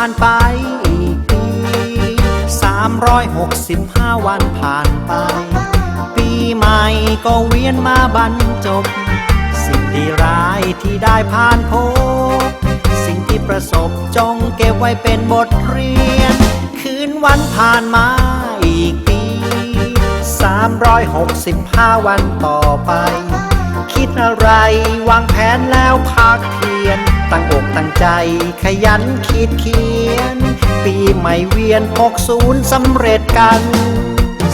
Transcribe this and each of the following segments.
านไปอีกปี 365 วันผ่านไป ปีใหม่ก็เวียนมาบรรจบ สิ่งดีร้ายที่ได้ผ่านพบ สิ่งที่ประสบจงเก็บไว้เป็นบทเรียน คืนวันผ่านมาอีกปี 365 วันต่อไป คิดอะไรวางแผนแล้วพักเพียน ตั้งอกตั้งใจขยันคิดเขียน ปีใหม่เวียน60สำเร็จกัน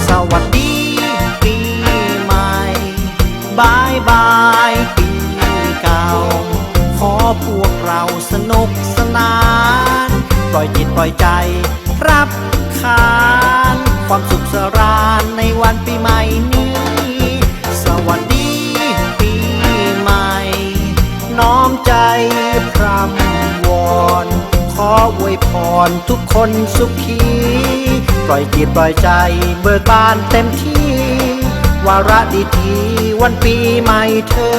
สวัสดีปีใหม่บายบายปีเก่า ขอพวกเราสนุกสนาน ปล่อยจิตปล่อยใจ รับขานความสุขสร ขออวยพรทุกคนสุขี ปล่อยจิตปล่อยใจเบิกบานเต็มที่ วาระดีทีวันปีใหม่เธอ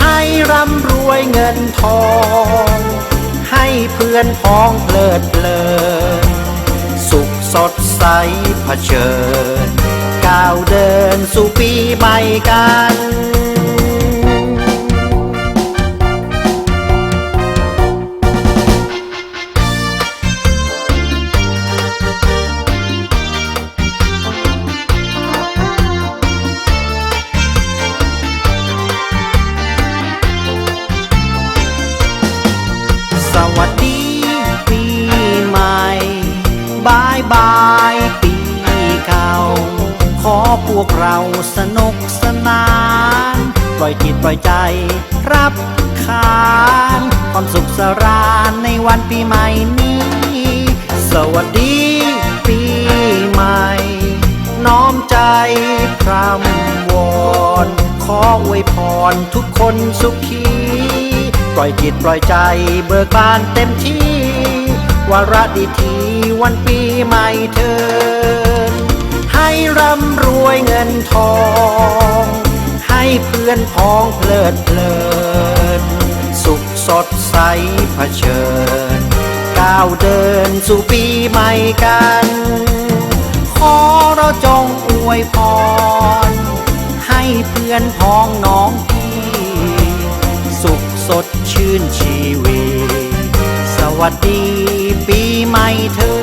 ให้ร่ำรวยเงินทอง ให้เพื่อนพ้องเพลิดเพลิน สุขสดใสเผชิญ ก้าวเดินสู่ปีใหม่กัน บายบายปีเก่า ขอพวกเราสนุกสนาน ปล่อยจิตปล่อยใจ รับขานความสุขสรานในวันปีใหม่นี้ สวัสดีปีใหม่ น้อมใจพรำวอนขออวยพรทุกคนสุขี ปล่อยจิตปล่อยใจเบิกบานเต็มที่ วาระดีทีวันปีใหม่เทินให้ร่ำรวยเงินทอง ให้เพื่อนพ้องเพลิดเพลิน สุขสดใสเผชิญ ก้าวเดินสู่ปีใหม่กัน ขอเราจงอวยพร ให้เพื่อนพ้องน้องพี่ สุขสดชื่นชีวีสวัสดี ปีใหม่เธอ